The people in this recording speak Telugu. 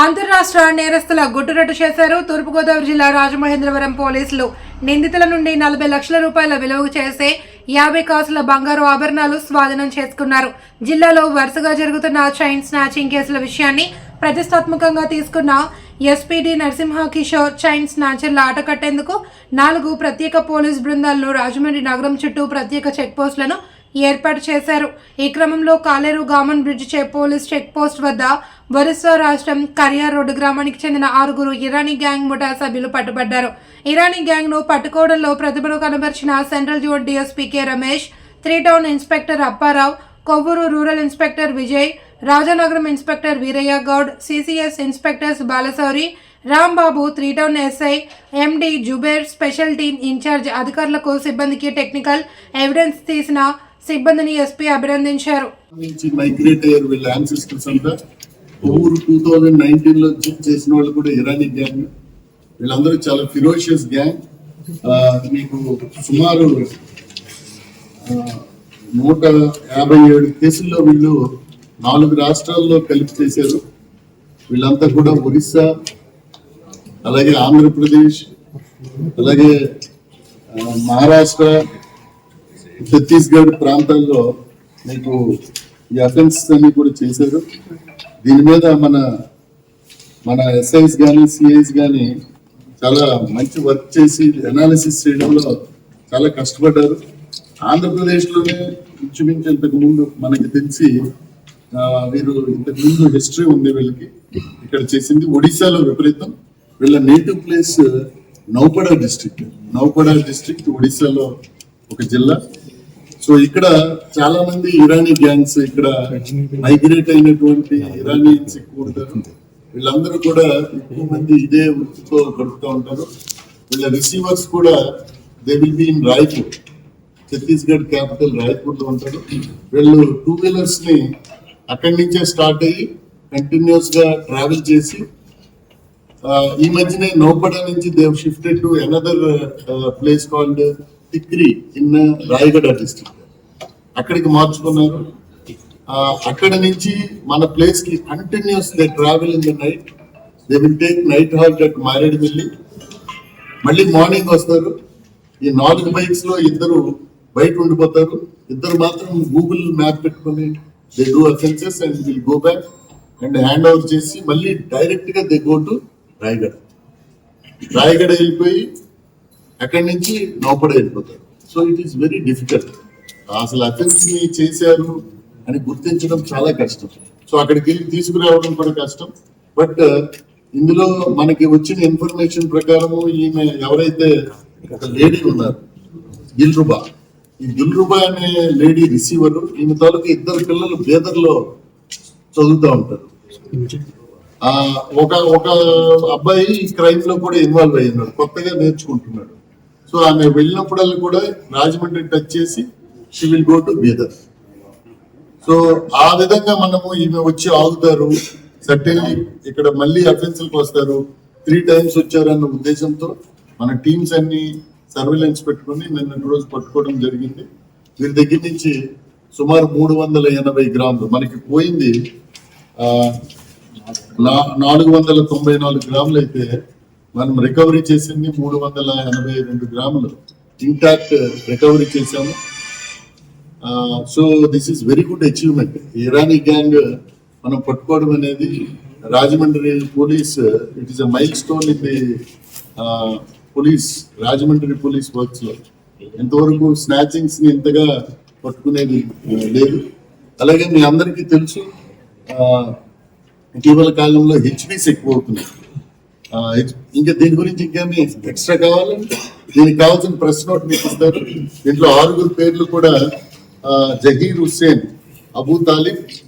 అంతర్రాష్ట్ర నేరస్తుల గుట్టురట్టు చేశారు. తూర్పుగోదావరి జిల్లా రాజమహేంద్రవరం పోలీసులు నిందితుల నుండి నలభై లక్షల రూపాయల విలువ చేసే యాభై కాసుల బంగారు ఆభరణాలు స్వాధీనం చేసుకున్నారు. జిల్లాలో వరుసగా జరుగుతున్న చైన్ స్నాచింగ్ కేసుల విషయాన్ని ప్రతిష్టాత్మకంగా తీసుకున్న SP D Narasimha Kishore chain స్నాచర్ల ఆట కట్టేందుకు నాలుగు ప్రత్యేక పోలీస్ బృందాలను రాజమండ్రి నగరం చుట్టూ ప్రత్యేక చెక్ పోస్టులను ఏర్పాటు చేశారు. ఈ క్రమంలో కాలేరు గామన్ బ్రిడ్జ్ చే పోలీస్ చెక్ పోస్ట్ వద్ద ఒరిస్సా రాష్ట్రం కరియార్ రోడ్డు గ్రామానికి చెందిన ఆరుగురు ఇరానీ గ్యాంగ్ ముఠా సభ్యులు పట్టుబడ్డారు. ఇరానీ గ్యాంగ్ను పట్టుకోవడంలో ప్రతిభను కనబరిచిన central zone DSP K Ramesh three town inspector Apparao Kovvur rural inspector Vijay Rajanagaram inspector Veeraiah Goud CCS inspectors Balasouri Rambabu three town SI MD Zubair special team incharge అధికారులకు సిబ్బందికి టెక్నికల్ ఎవిడెన్స్ తీసిన సిబ్బందిని ఎస్పీ అభినందించారు. మైగ్రేట్ అయ్యారు వీళ్ళ యాన్సిస్టర్స్ అంతా. ఊరు టూ థౌజండ్ నైన్టీన్లో చేసిన వాళ్ళు కూడా ఇరానీ గ్యాంగ్ వీళ్ళందరూ చాలా ఫిరోషియస్ గ్యాంగ్ మీకు సుమారు నూట యాభై ఏడు కేసుల్లో వీళ్ళు నాలుగు రాష్ట్రాల్లో కలిపి చేశారు. వీళ్ళంతా కూడా ఒరిస్సా అలాగే ఆంధ్రప్రదేశ్ అలాగే మహారాష్ట్ర ఛత్తీస్గఢ్ ప్రాంతాల్లో మీకు ఈ అఫెన్సెస్ అన్ని కూడా చేశారు. దీని మీద మన మన ఎస్ఐస్ కానీ సిఐస్ కానీ చాలా మంచి వర్క్ చేసి అనాలిసిస్ చేయడంలో చాలా కష్టపడ్డారు. ఆంధ్రప్రదేశ్లోనే ఇంచుమించు ఇంతకుముందు మనకి తెలిసి వీరు ఇంతకు ముందు హిస్టరీ ఉంది వీళ్ళకి. ఇక్కడ చేసింది ఒడిశాలో విపరీతం. వీళ్ళ native place Noupada district Noupada district ఒడిశాలో ఒక జిల్లా. సో ఇక్కడ చాలా మంది ఇరానీ గ్యాంగ్స్ ఇక్కడ మైగ్రేట్ అయినటువంటి ఇరానియన్స్ ఎక్కువ ఉంటారు వీళ్ళందరూ కూడా ఎక్కువ మంది ఇదే వృత్తితో గడుపుతూ ఉంటారు. వీళ్ళ రిసీవర్స్ కూడా they will be in Raipur Chhattisgarh capital రాయ్పూర్లో ఉంటారు. వీళ్ళు టూ వీలర్స్ని అక్కడి నుంచే స్టార్ట్ అయ్యి కంటిన్యూస్గా ట్రావెల్ చేసి ఈ మధ్యనే నౌపడ నుంచి they've shifted to another place called degree in Rayagada district. అక్కడికి మార్చుకున్నారు అక్కడ నుంచి మన ప్లేస్కి continues they travel in the night they will take night halt at వెళ్ళి మళ్ళీ మార్నింగ్ వస్తారు. ఈ నాలుగు బైక్స్లో ఇద్దరు బయట ఉండిపోతారు. ఇద్దరు మాత్రం గూగుల్ మ్యాప్ పెట్టుకొని they do offences and will go back and hand over చేసి మళ్ళీ డైరెక్ట్గా they go to Rayagada Rayagada వెళ్ళిపోయి అక్కడి నుంచి నౌపడి వెళ్ళిపోతారు. So it is very difficult అసలు అఫెన్స్ని చేశారు అని గుర్తించడం చాలా కష్టం. సో అక్కడికి వెళ్ళి తీసుకురావడం కూడా కష్టం. బట్ uh, ఇందులో మనకి వచ్చిన ఇన్ఫర్మేషన్ ప్రకారము ఈమె ఎవరైతే ఒక లేడీ ఉన్నారు దిల్రుబా ఈ దిల్రుబా అనే లేడీ రిసీవర్ ఈమె తాలూకు ఇద్దరు పిల్లలు బేదర్లో చదువుతూ ఉంటారు. ఒక ఒక అబ్బాయి క్రైమ్లో కూడా ఇన్వాల్వ్ అయ్యి ఉన్నాడు కొత్తగా నేర్చుకుంటున్నాడు. సో ఆమె వెళ్ళినప్పుడల్లా కూడా రాజమండ్రి టచ్ చేసి she will go to Bidar so ఆ విధంగా మనము ఈమె వచ్చి ఆగుతారు. సర్టెన్లీ ఇక్కడ మళ్ళీ అఫెన్సులకు వస్తారు. త్రీ టైమ్స్ వచ్చారన్న ఉద్దేశంతో మన టీమ్స్ అన్ని సర్వేలెన్స్ పెట్టుకొని నిన్నటి రోజు పట్టుకోవడం జరిగింది. వీరి దగ్గర నుంచి సుమారు మూడు వందల ఎనభై గ్రాములు మనకి పోయింది. నా- నాలుగు వందల తొంభై నాలుగు గ్రాములు అయితే మనం రికవరీ చేసింది మూడు వందల ఎనభై రెండు గ్రాములు. ఇంటాక్ట్ రికవరీ చేశాము. So this is very good achievement Irani gang మనం పట్టుకోవడం అనేది Rajahmundry police it is a milestone in the police Rajahmundry police వర్క్స్లో. ఎంతవరకు స్నాచింగ్స్ని ఇంతగా పట్టుకునేది లేదు. అలాగే మీ అందరికీ తెలుసు ఇటీవల కాలంలో హెచ్బీస్ ఎక్కువ అవుతున్నాయి. ఇంకా దీని గురించి ఇంకేమి ఎక్స్ట్రా కావాలంటే దీనికి కావాల్సిన ప్రెస్ నోట్ మీకు ఇస్తారు దీంట్లో ఆరుగురు పేర్లు కూడా జహీర్ హుస్సేన్ అబూ తాలిబ్